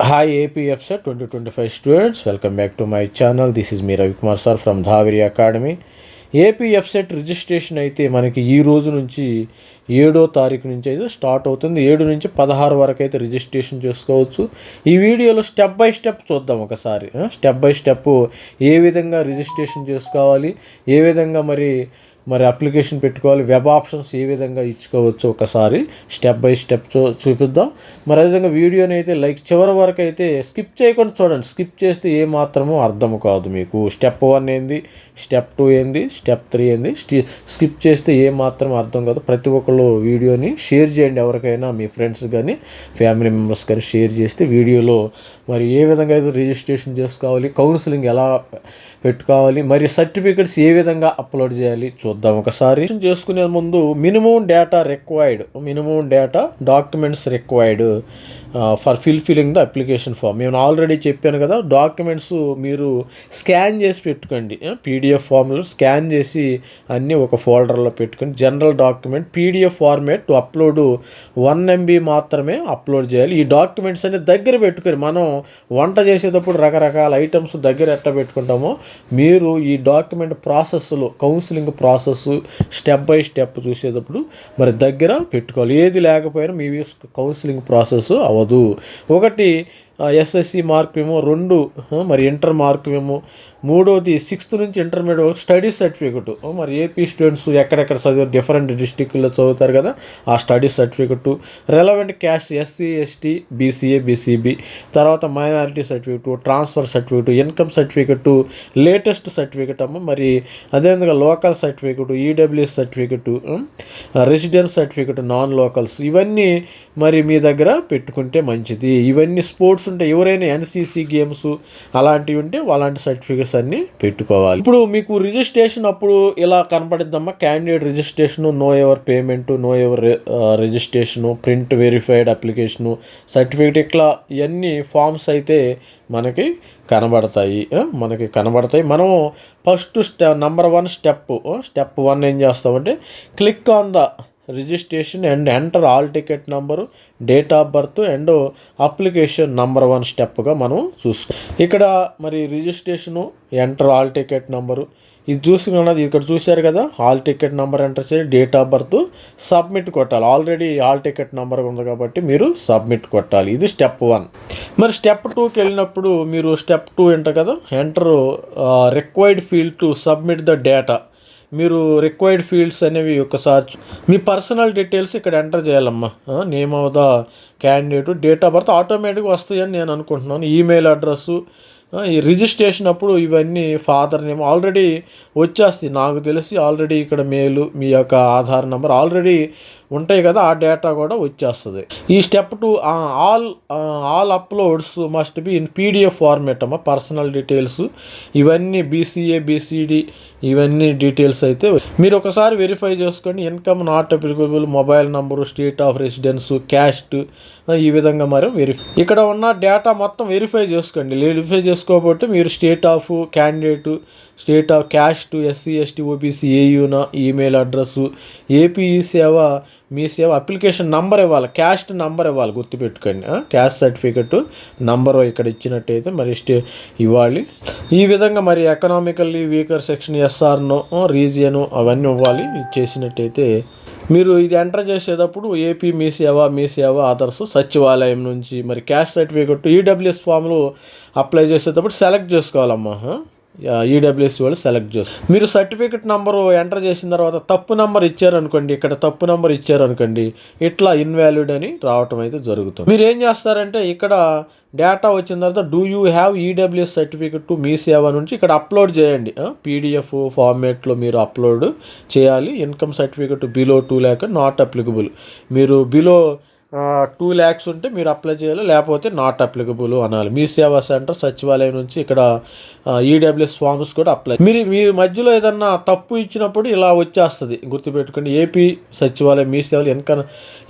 Hi APFSA 2025 students, welcome back to my channel. This is me Ravi Kumar sir from Dhaviri Academy. ఏపీఎఫ్సెట్ registration అయితే మనకి ఈ రోజు నుంచి ఏడో తారీఖు నుంచి అయితే స్టార్ట్ అవుతుంది. ఏడు నుంచి పదహారు వరకు అయితే రిజిస్ట్రేషన్ చేసుకోవచ్చు. ఈ వీడియోలో స్టెప్ బై స్టెప్ చూద్దాం ఒకసారి. స్టెప్ బై స్టెప్ ఏ విధంగా రిజిస్ట్రేషన్ చేసుకోవాలి? ఏ విధంగా మరి మరి అప్లికేషన్ పెట్టుకోవాలి. వెబ్ ఆప్షన్స్ ఏ విధంగా ఇచ్చుకోవచ్చు ఒకసారి స్టెప్ బై స్టెప్ చూ చూపిద్దాం. మరి అదేవిధంగా వీడియోని అయితే లైక్ చివరి వరకు అయితే స్కిప్ చేయకుండా చూడండి. స్కిప్ చేస్తే ఏ మాత్రమో అర్థం కాదు మీకు. స్టెప్ వన్ ఏంది? స్టెప్ టూ ఏంది స్టెప్ త్రీ ఏంది. స్టి- స్కిప్ చేస్తే ఏ మాత్రం అర్థం కాదు. ప్రతి ఒక్కళ్ళు వీడియోని షేర్ చేయండి ఎవరికైనా మీ ఫ్రెండ్స్ కానీ ఫ్యామిలీ మెంబర్స్ కానీ షేర్ చేస్తే వీడియోలో మరి ఏ విధంగా అయితే రిజిస్ట్రేషన్ చేసుకోవాలి కౌన్సిలింగ్ ఎలా పెట్టుకోవాలి మరి సర్టిఫికెట్స్ ఏ విధంగా అప్లోడ్ చేయాలి చూద్దాం ఒకసారి. చేసుకునే ముందు minimum data required minimum data documents required for filling the application form నేను ఆల్రెడీ చెప్పాను కదా డాక్యుమెంట్స్ మీరు స్కాన్ చేసి పెట్టుకోండి. పీడిఎఫ్ ఫామ్లో స్కాన్ చేసి అన్నీ ఒక ఫోల్డర్లో పెట్టుకొని general document PDF format to upload one MB మాత్రమే అప్లోడ్ చేయాలి. ఈ డాక్యుమెంట్స్ అన్ని దగ్గర పెట్టుకొని మనం వంట చేసేటప్పుడు రకరకాల ఐటమ్స్ దగ్గర ఎట్లా పెట్టుకుంటామో మీరు ఈ డాక్యుమెంట్ ప్రాసెస్లో counselling process step by step చూసేటప్పుడు మరి దగ్గర పెట్టుకోవాలి. ఏది లేకపోయినా మీ కౌన్సిలింగ్ ప్రాసెస్ అవ్వదు ఒకటి ఎస్ఎస్సి మార్క్ ఏమో రెండు మరి ఇంటర్ మార్క్ ఏమో మూడోది సిక్స్త్ నుంచి ఇంటర్మీడియట్ వరకు స్టడీ సర్టిఫికెట్ మరి ఏపీ స్టూడెంట్స్ ఎక్కడెక్కడ చదివారు? డిఫరెంట్ డిస్టిక్లో చదువుతారు కదా ఆ study certificate relevant caste SC ST BCA BCB తర్వాత minority certificate transfer certificate income certificate latest certificate అమ్మ మరి అదేవిధంగా local certificate EWS certificate residence certificate non locals ఇవన్నీ మరి మీ దగ్గర పెట్టుకుంటే మంచిది. ఇవన్నీ స్పోర్ట్స్ ఉంటే ఎవరైనా ఎన్సీసీ గేమ్స్ అలాంటివి ఉంటే అలాంటి సర్టిఫికెట్స్ అన్నీ పెట్టుకోవాలి. ఇప్పుడు మీకు రిజిస్ట్రేషన్ అప్పుడు ఇలా కనపడిద్దమ్మా? Candidate registration know your payment know your registration print verified application certificate ఇట్లా ఇవన్నీ ఫామ్స్ అయితే మనకి కనబడతాయి. మనకి కనబడతాయి. మనం first స్టె number one step step one ఏం చేస్తామంటే click on the registration and enter hall ticket number date of birth and application number one స్టెప్గా మనం చూసుకో ఇక్కడ మరి registration enter hall ticket number. ఇది చూసుకున్నది ఇక్కడ చూశారు కదా హాల్ టికెట్ నెంబర్ ఎంటర్ చేసి డేట్ ఆఫ్ బర్త్ సబ్మిట్ కొట్టాలి. ఆల్రెడీ హాల్ టికెట్ నెంబర్ ఉంది కాబట్టి మీరు సబ్మిట్ కొట్టాలి. ఇది స్టెప్ వన్. మరి స్టెప్ టూకి వెళ్ళినప్పుడు మీరు స్టెప్ టూ ఎంటర్ కదా enter required field to submit the data మీరు రిక్వైర్డ్ ఫీల్డ్స్ అనేవి ఒకసారి మీ పర్సనల్ డీటెయిల్స్ ఇక్కడ ఎంటర్ చేయాలమ్మా. Name of the candidate date of birth ఆటోమేటిక్గా వస్తాయని నేను అనుకుంటున్నాను. ఈమెయిల్ అడ్రస్సు ఈ రిజిస్ట్రేషన్ అప్పుడు ఇవన్నీ ఫాదర్ నేమ్ ఆల్రెడీ వచ్చేస్తాయి. నాకు తెలిసి ఆల్రెడీ ఇక్కడ మెయిల్ మీ యొక్క ఆధార్ నెంబర్ ఆల్రెడీ ఉంటాయి కదా ఆ డేటా కూడా వచ్చేస్తుంది. ఈ step two all all uploads must be in PDF format అమ్మ పర్సనల్ డీటెయిల్స్. ఇవన్నీ బీసీఏ బీసీడి ఇవన్నీ డీటెయిల్స్ అయితే మీరు ఒకసారి వెరిఫై చేసుకోండి income not applicable mobile number state of residence caste ఈ విధంగా మరి వెరిఫై ఇక్కడ ఉన్న డేటా మొత్తం వెరిఫై చేసుకోండి. వెరిఫై చేసుకోకపోతే మీరు state of candidate state of caste SC ST OBC ఏయూనా email address AP Seva Mee Seva application number ఇవ్వాలి క్యాస్ట్ నంబర్ ఇవ్వాలి గుర్తుపెట్టుకోండి. క్యాస్ట్ సర్టిఫికెట్ నంబర్ ఇక్కడ ఇచ్చినట్టయితే మరి స్టే ఇవ్వాలి. ఈ విధంగా మరి ఎకనామికల్లీ వీకర్ సెక్షన్ ఎస్ఆర్నో రీజియను అవన్నీ ఇవ్వాలి చేసినట్టయితే మీరు ఇది ఎంటర్ చేసేటప్పుడు ఏపీ మీ సేవ మీ సేవ ఆధార్స్ సచివాలయం నుంచి మరి క్యాస్ట్ సర్టిఫికెట్ ఈడబ్ల్యూఎస్ ఫామ్లో అప్లై చేసేటప్పుడు సెలెక్ట్ చేసుకోవాలమ్మా. ఈడబ్ల్యూఎస్ వాళ్ళు సెలెక్ట్ చేస్తారు. మీరు సర్టిఫికెట్ నెంబరు ఎంటర్ చేసిన తర్వాత తప్పు నెంబర్ ఇచ్చారనుకోండి ఇక్కడ తప్పు నెంబర్ ఇచ్చారనుకోండి ఇట్లా ఇన్వాలిడ్ అని రావటం అయితే జరుగుతుంది. మీరు ఏం చేస్తారంటే ఇక్కడ డేటా వచ్చిన తర్వాత do you have EWS certificate to Mee Seva నుంచి ఇక్కడ అప్లోడ్ చేయండి. పీడిఎఫ్ ఫార్మేట్లో మీరు అప్లోడ్ చేయాలి. Income certificate below two lakh not applicable మీరు బిలో టూ ల్యాక్స్ ఉంటే మీరు అప్లై చేయాలి లేకపోతే నాట్ అప్లికబుల్ అనాలి. మీ సేవా సెంటర్ సచివాలయం నుంచి ఇక్కడ ఈడబ్ల్యూఎస్ ఫామ్స్ కూడా అప్లై మీరు మీ మధ్యలో ఏదన్నా తప్పు ఇచ్చినప్పుడు ఇలా వచ్చేస్తుంది. గుర్తుపెట్టుకోండి ఏపీ సచివాలయం మీ సేవలు income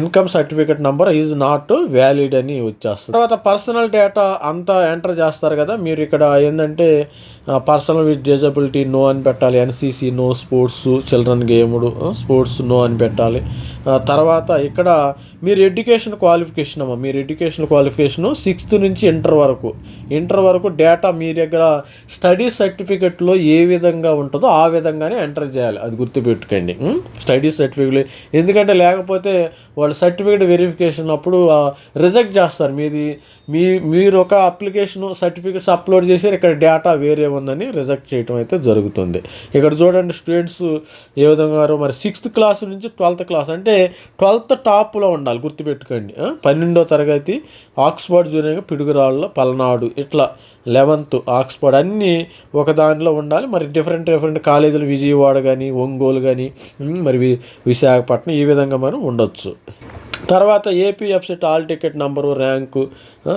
income certificate number is not valid అని వచ్చేస్తుంది. తర్వాత పర్సనల్ డేటా అంతా ఎంటర్ చేస్తారు కదా. మీరు ఇక్కడ ఏంటంటే పర్సనల్ విత్ డిజబిలిటీ నో అని పెట్టాలి ఎన్సీసీ నో స్పోర్ట్స్ చిల్డ్రన్ గేముడు స్పోర్ట్స్ నో అని పెట్టాలి. తర్వాత ఇక్కడ మీరు ఎడ్యుకేషన్ ఎడ్యుకేషన్ క్వాలిఫికేషన్ అమ్మ. మీరు ఎడ్యుకేషన్ క్వాలిఫికేషన్ సిక్స్త్ నుంచి ఇంటర్ వరకు. ఇంటర్ వరకు డేటా మీ దగ్గర స్టడీ సర్టిఫికెట్లో ఏ విధంగా ఉంటుందో ఆ విధంగానే ఎంటర్ చేయాలి. అది గుర్తుపెట్టుకోండి. స్టడీ సర్టిఫికెట్ ఎందుకంటే లేకపోతే వాళ్ళు సర్టిఫికేట్ వెరిఫికేషన్ అప్పుడు రిజెక్ట్ చేస్తారు. మీది మీ మీరు ఒక అప్లికేషన్ సర్టిఫికేట్స్ అప్లోడ్ చేసి ఇక్కడ డేటా వేరే ఉందని రిజెక్ట్ చేయడం అయితే జరుగుతుంది. ఇక్కడ చూడండి స్టూడెంట్స్ ఏ విధంగా మరి సిక్స్త్ క్లాస్ నుంచి ట్వెల్త్ క్లాస్ అంటే ట్వెల్త్ టాప్లో ఉండాలి గుర్తుపెట్టుకోండి. పన్నెండో తరగతి ఆక్స్ఫర్డ్ జూనియర్ పిడుగురాళ్ళ పల్నాడు ఇట్లా. లెవెన్త్ ఆక్స్ఫర్డ్ అన్నీ ఒక దానిలో ఉండాలి. మరి డిఫరెంట్ డిఫరెంట్ కాలేజీలు విజయవాడ కానీ ఒంగోలు కానీ మరి విశాఖపట్నం ఈ విధంగా మనం ఉండొచ్చు. తర్వాత AP hall ticket number rank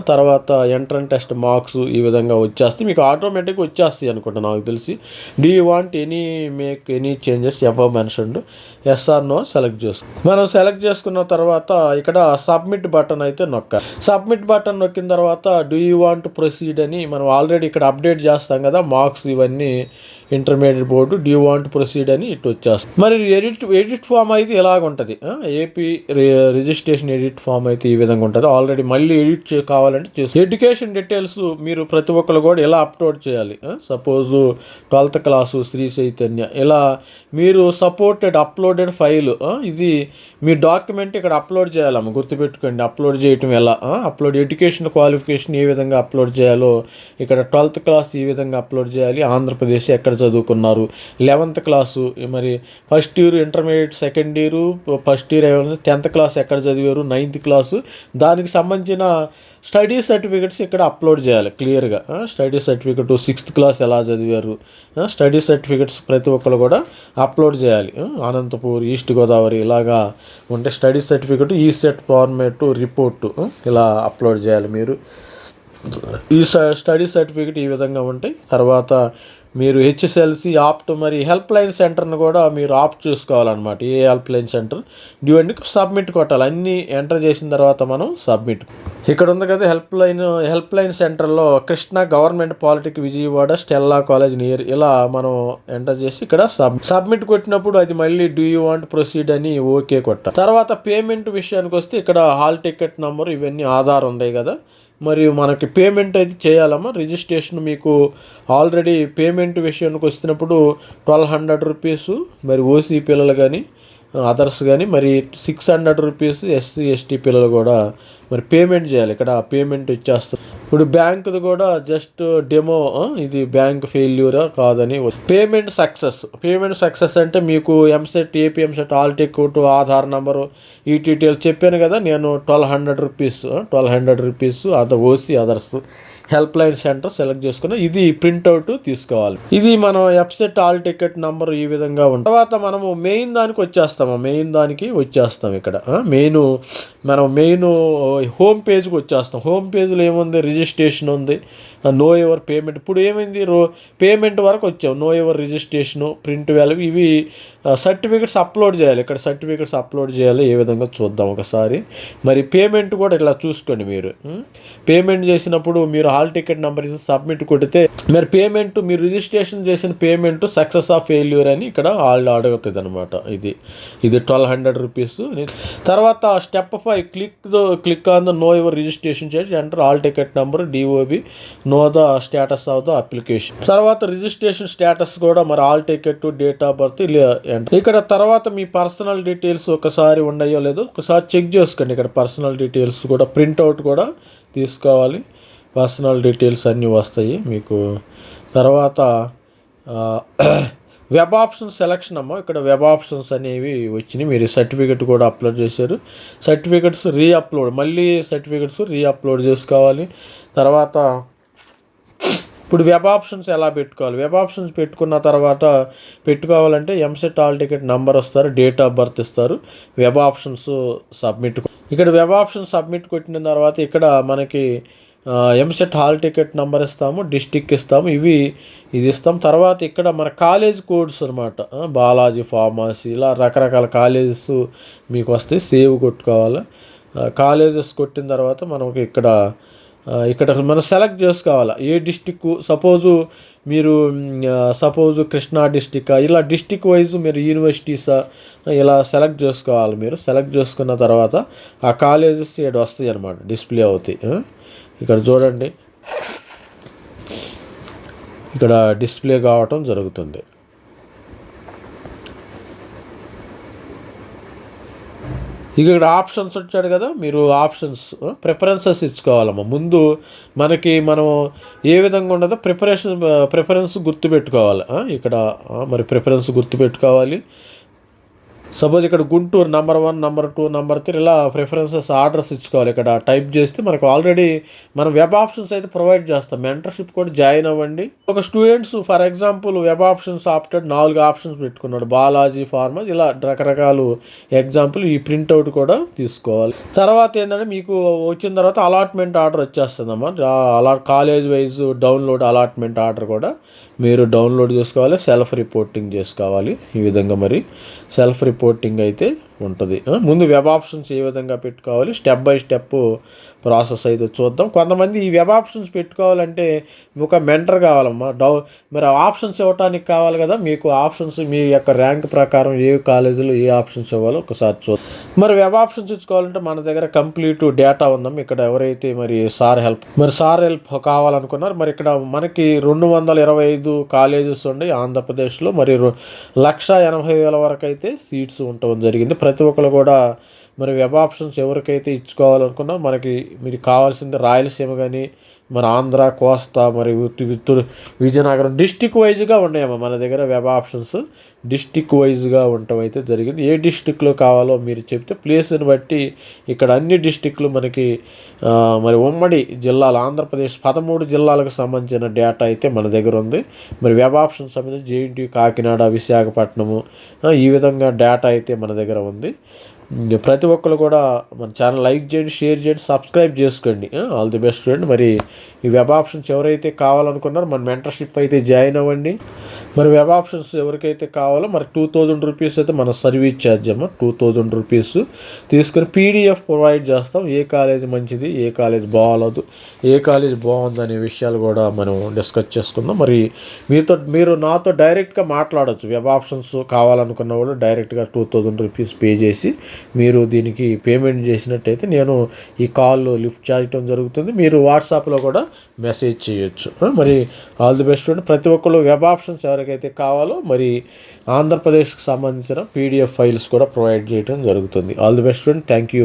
తర్వాత ఎంట్రన్ టెస్ట్ మార్క్స్ ఈ విధంగా వచ్చేస్తాయి. మీకు ఆటోమేటిక్గా వచ్చేస్తాయి అనుకుంటా నాకు తెలిసి. Do want any make any changes ever mentioned yes or no select చేసుకో. మనం సెలెక్ట్ చేసుకున్న తర్వాత ఇక్కడ సబ్మిట్ బటన్ అయితే నొక్క. సబ్మిట్ బటన్ నొక్కిన తర్వాత డూ యూ వాంట్ ప్రొసీడ్ అని మనం ఆల్రెడీ ఇక్కడ అప్డేట్ చేస్తాం కదా మార్క్స్ ఇవన్నీ intermediate board do want proceed అని ఇటు వచ్చేస్తుంది మరి ఎడిట్ ఎడిట్ ఫామ్ అయితే ఇలాగ ఉంటుంది. ఏపీ రిజిస్ట్రేషన్ ఎడిట్ ఫామ్ అయితే ఈ విధంగా ఉంటుంది. ఆల్రెడీ మళ్ళీ ఎడిట్ కావాలంటే చేసి ఎడ్యుకేషన్ డీటెయిల్స్ మీరు ప్రతి ఒక్కరు కూడా ఎలా అప్లోడ్ చేయాలి? Suppose twelfth class Sri Chaitanya. ఇలా మీరు సపోర్టెడ్ అప్లోడ్ అప్లోడెడ్ ఫైల్ ఇది మీ డాక్యుమెంట్ ఇక్కడ అప్లోడ్ చేయాలమ్మ గుర్తుపెట్టుకోండి అప్లోడ్ చేయటం ఎలా? అప్లోడ్ ఎడ్యుకేషన్ క్వాలిఫికేషన్ ఏ విధంగా అప్లోడ్ చేయాలో ఇక్కడ ట్వెల్త్ క్లాస్ ఈ విధంగా అప్లోడ్ చేయాలి ఆంధ్రప్రదేశ్ ఎక్కడ చదువుకున్నారు లెవెంత్ క్లాసు మరి first year intermediate second year first year tenth class ఎక్కడ చదివారు నైన్త్ క్లాసు దానికి సంబంధించిన స్టడీ సర్టిఫికెట్స్ ఇక్కడ అప్లోడ్ చేయాలి క్లియర్గా. స్టడీ సర్టిఫికెట్ సిక్స్త్ క్లాస్ ఎలా చదివారు? స్టడీ సర్టిఫికెట్స్ ప్రతి ఒక్కరు కూడా అప్లోడ్ చేయాలి. అనంతపూర్ ఈస్ట్ గోదావరి ఇలాగా ఉంటే స్టడీ సర్టిఫికెట్ ఈ సెట్ ఫార్మేట్ రిపోర్టు ఇలా అప్లోడ్ చేయాలి మీరు. ఈ స్టడీ సర్టిఫికేట్ ఈ విధంగా ఉంటాయి తర్వాత మీరు హెచ్ఎస్ఎల్సి ఆప్ట్ మరి హెల్ప్ లైన్ సెంటర్ని కూడా మీరు ఆప్ట్ చూసుకోవాలన్నమాట. ఏ హెల్ప్ లైన్ సెంటర్ ఇవన్నీ సబ్మిట్ కొట్టాలి? అన్నీ ఎంటర్ చేసిన తర్వాత మనం సబ్మిట్ ఇక్కడ ఉంది కదా హెల్ప్ లైన్ హెల్ప్ లైన్ సెంటర్లో Krishna government polytechnic Vijayawada Stella college near ఇలా మనం ఎంటర్ చేసి ఇక్కడ సబ్ సబ్మిట్ కొట్టినప్పుడు అది మళ్ళీ డూ యూ వాంట్ ప్రొసీడ్ అని ఓకే కొట్ట తర్వాత పేమెంట్ విషయానికి వస్తే ఇక్కడ హాల్ టికెట్ నెంబర్ ఇవన్నీ ఆధార్ ఉన్నాయి కదా. మరియు మనకి పేమెంట్ అయితే చేయాలమ్మా. రిజిస్ట్రేషన్ మీకు ఆల్రెడీ పేమెంట్ విషయానికి వచ్చినప్పుడు ట్వెల్వ్ హండ్రెడ్ రూపీస్ మరి ఓసీ పిల్లలు కానీ అదర్స్ కానీ మరి six hundred rupees SC ST పిల్లలు కూడా మరి పేమెంట్ చేయాలి. ఇక్కడ పేమెంట్ ఇచ్చేస్తారు. ఇప్పుడు బ్యాంకుది కూడా జస్ట్ డెమో ఇది బ్యాంక్ ఫెయిల్యూరా కాదని పేమెంట్ సక్సెస్. పేమెంట్ సక్సెస్ అంటే మీకు EAMCET AP EAMCET hall ticket Aadhaar number ఈ డీటెయిల్స్ చెప్పాను కదా నేను twelve hundred rupees twelve hundred rupees other OC others. Help line centre select చేసుకుని ఇది ప్రింట్అవుట్ తీసుకోవాలి. ఇది మనం ఎప్సెట్ ఆల్ టికెట్ నంబర్ ఈ విధంగా ఉంటుంది. తర్వాత మనము మెయిన్ దానికి వచ్చేస్తాము. మెయిన్ దానికి వచ్చేస్తాం ఇక్కడ. మెయిన్ మనం మెయిన్ హోమ్ పేజ్కి వచ్చేస్తాం. హోమ్ పేజ్లో ఏముంది? రిజిస్ట్రేషన్ ఉంది. Know your payment. ఇప్పుడు ఏమైంది? రో పేమెంట్ వరకు వచ్చాం. Know your registration print value ఇవి సర్టిఫికెట్స్ అప్లోడ్ చేయాలి. ఇక్కడ సర్టిఫికెట్స్ అప్లోడ్ చేయాలి. ఏ విధంగా చూద్దాం ఒకసారి. మరి పేమెంట్ కూడా ఇట్లా చూసుకోండి మీరు. పేమెంట్ చేసినప్పుడు మీరు హాల్ టికెట్ నెంబర్ ఇచ్చి సబ్మిట్ కొడితే మరి పేమెంట్ మీరు రిజిస్ట్రేషన్ చేసిన పేమెంట్ సక్సెస్ ఆఫ్ ఫెయిల్యూర్ అని ఇక్కడ ఆల్ అడుగుతుంది అనమాట ఇది ఇది ట్వెల్వ్ హండ్రెడ్ రూపీస్ తర్వాత step five click click on the know your registration చేసి enter hall ticket number DOB know the status of the application తర్వాత రిజిస్ట్రేషన్ స్టేటస్ కూడా మరి hall ticket date of birth ఇక్కడ తర్వాత మీ పర్సనల్ డీటెయిల్స్ ఒకసారి ఉన్నాయో లేదో ఒకసారి చెక్ చేసుకోండి. ఇక్కడ పర్సనల్ డీటెయిల్స్ కూడా ప్రింట్అవుట్ కూడా తీసుకోవాలి. పర్సనల్ డీటెయిల్స్ అన్నీ వస్తాయి మీకు. తర్వాత వెబ్ ఆప్షన్స్ సెలక్షన్ అమ్మ. ఇక్కడ వెబ్ ఆప్షన్స్ అనేవి వచ్చినాయి. మీరు సర్టిఫికెట్ కూడా అప్లోడ్ చేశారు. సర్టిఫికెట్స్ రీ అప్లోడ్ మళ్ళీ సర్టిఫికెట్స్ రీ అప్లోడ్ చేసుకోవాలి. తర్వాత ఇప్పుడు వెబ్ ఆప్షన్స్ ఎలా పెట్టుకోవాలి? వెబ్ ఆప్షన్స్ పెట్టుకున్న తర్వాత పెట్టుకోవాలంటే ఎంసెట్ ఆల్ టికెట్ నెంబర్ వస్తారు డేట్ ఆఫ్ బర్త్ ఇస్తారు వెబ్ ఆప్షన్స్ సబ్మిట్ ఇక్కడ వెబ్ ఆప్షన్ సబ్మిట్ కొట్టిన తర్వాత ఇక్కడ మనకి ఎంసెట్ హాల్ టికెట్ నెంబర్ ఇస్తాము డిస్టిక్ ఇస్తాము ఇవి ఇది ఇస్తాం. తర్వాత ఇక్కడ మన కాలేజ్ కోడ్స్ అనమాట బాలాజీ ఫార్మసీ ఇలా రకరకాల కాలేజెస్ మీకు వస్తాయి సేవ్ కొట్టుకోవాలి. కాలేజెస్ కొట్టిన తర్వాత మనకి ఇక్కడ ఇక్కడ మనం సెలెక్ట్ చేసుకోవాలా? ఏ డిస్టిక్ సపోజు మీరు సపోజు కృష్ణా డిస్టిక్ ఇలా డిస్టిక్ వైజ్ మీరు యూనివర్సిటీస్ ఇలా సెలెక్ట్ చేసుకోవాలి మీరు. సెలెక్ట్ చేసుకున్న తర్వాత ఆ కాలేజెస్ ఇక్కడ వస్తాయి అన్నమాట డిస్ప్లే అవుతాయి. ఇక్కడ చూడండి. ఇక్కడ డిస్ప్లే కావటం జరుగుతుంది. ఇక ఇక్కడ ఆప్షన్స్ వచ్చాడు కదా మీరు ఆప్షన్స్ ప్రిఫరెన్సెస్ ఇచ్చుకోవాలమ్మా. ముందు మనకి మనం ఏ విధంగా ఉండదో ప్రిపరేషన్ ప్రిఫరెన్స్ గుర్తుపెట్టుకోవాలి. ఇక్కడ మరి ప్రిఫరెన్స్ గుర్తుపెట్టుకోవాలి. సపోజ్ ఇక్కడ Guntur number one number two number three ఇలా ప్రిఫరెన్సెస్ ఆర్డర్స్ ఇచ్చుకోవాలి. ఇక్కడ టైప్ చేస్తే మనకు ఆల్రెడీ మనం వెబ్ ఆప్షన్స్ అయితే ప్రొవైడ్ చేస్తాం. మెంటర్షిప్ కూడా జాయిన్ అవ్వండి. ఒక students for example web options opted నాలుగు ఆప్షన్స్ పెట్టుకున్నాడు. బాలాజీ ఫార్మా ఇలా రకరకాలు ఎగ్జాంపుల్ ఈ ప్రింట్అవుట్ కూడా తీసుకోవాలి. తర్వాత ఏంటంటే మీకు వచ్చిన తర్వాత అలాట్మెంట్ ఆర్డర్ వచ్చేస్తుందమ్మా. అలా college wise download allotment order కూడా మీరు డౌన్లోడ్ చేసుకోవాలి. సెల్ఫ్ రిపోర్టింగ్ చేసుకోవాలి. ఈ విధంగా మరి సెల్ఫ్ రిపోర్టింగ్ అయితే ఉంటుంది. ముందు వెబ్ ఆప్షన్స్ ఏ విధంగా పెట్టుకోవాలి స్టెప్ బై స్టెప్ ప్రాసెస్ అయితే చూద్దాం. కొంతమంది ఈ వెబ్ ఆప్షన్స్ పెట్టుకోవాలంటే ఒక మెంటర్ కావాలమ్మా. డౌ మరి ఆప్షన్స్ ఇవ్వటానికి కావాలి కదా మీకు ఆప్షన్స్ మీ యొక్క ర్యాంక్ ప్రకారం ఏ కాలేజీలో ఏ ఆప్షన్స్ ఇవ్వాలో ఒకసారి చూద్దాం. మరి వెబ్ ఆప్షన్స్ ఇచ్చుకోవాలంటే మన దగ్గర కంప్లీట్ డేటా ఉందాం ఇక్కడ ఎవరైతే మరి సార్ హెల్ప్ మరి సార్ హెల్ప్ కావాలనుకున్నారు మరి ఇక్కడ మనకి రెండు వందల ఇరవై ఐదు కాలేజెస్ ఉన్నాయి ఆంధ్రప్రదేశ్లో. మరి రు- లక్ష ఎనభై వేల వరకు అయితే సీట్స్ ఉండటం జరిగింది. ప్రతి ఒక్కరు కూడా మరి వెబ్ ఆప్షన్స్ ఎవరికైతే ఇచ్చుకోవాలనుకున్నా మనకి మీరు కావాల్సింది రాయలసీమ కానీ మన ఆంధ్ర కోస్తా మరి విత్తూరు విజయనగరం డిస్టిక్ వైజ్గా ఉన్నాయమ్మా మన దగ్గర వెబ్ ఆప్షన్స్ డిస్టిక్ వైజ్గా ఉండటం అయితే జరిగింది. ఏ డిస్టిక్లో కావాలో మీరు చెప్తే ప్లేస్ని బట్టి ఇక్కడ అన్ని డిస్టిక్లు మనకి మరి ఉమ్మడి జిల్లాలు ఆంధ్రప్రదేశ్ పదమూడు జిల్లాలకు సంబంధించిన డేటా అయితే మన దగ్గర ఉంది. మరి వెబ్ ఆప్షన్ సంబంధించి జేఎన్టీ కాకినాడ విశాఖపట్నము ఈ విధంగా డేటా అయితే మన దగ్గర ఉంది. ప్రతి ఒక్కరు కూడా మన ఛానల్ లైక్ చేయండి షేర్ చేయండి సబ్స్క్రైబ్ చేసుకోండి. All the best friend. మరి ఈ వెబ్ ఆప్షన్స్ ఎవరైతే కావాలనుకున్నారో మన మెంటర్షిప్ అయితే జాయిన్ అవ్వండి. మరి వెబ్ ఆప్షన్స్ ఎవరికైతే కావాలో మరి టూ థౌజండ్ రూపీస్ అయితే మన సర్వీస్ ఛార్జ్ అమ్మ. టూ థౌజండ్ రూపీస్ తీసుకొని పీడిఎఫ్ ప్రొవైడ్ చేస్తాం. ఏ కాలేజ్ మంచిది ఏ కాలేజ్ బాగాలదు ఏ కాలేజ్ బాగుంది అనే విషయాలు కూడా మనం డిస్కస్ చేసుకుందాం. మరి మీతో మీరు నాతో డైరెక్ట్గా మాట్లాడొచ్చు. వెబ్ ఆప్షన్స్ కావాలనుకున్న వాళ్ళు డైరెక్ట్గా టూ థౌజండ్ రూపీస్ పే చేసి మీరు దీనికి పేమెంట్ చేసినట్టయితే నేను ఈ కాల్ లిఫ్ట్ చేయటం జరుగుతుంది. మీరు వాట్సాప్లో కూడా మెసేజ్ చేయొచ్చు. మరి ఆల్ ది బెస్ట్ ప్రతి ఒక్కళ్ళు వెబ్ ఆప్షన్స్ ఎవరికైతే కావాలో మరి ఆంధ్రప్రదేశ్కి సంబంధించిన పీడిఎఫ్ ఫైల్స్ కూడా ప్రొవైడ్ చేయడం జరుగుతుంది. All the best friend thank you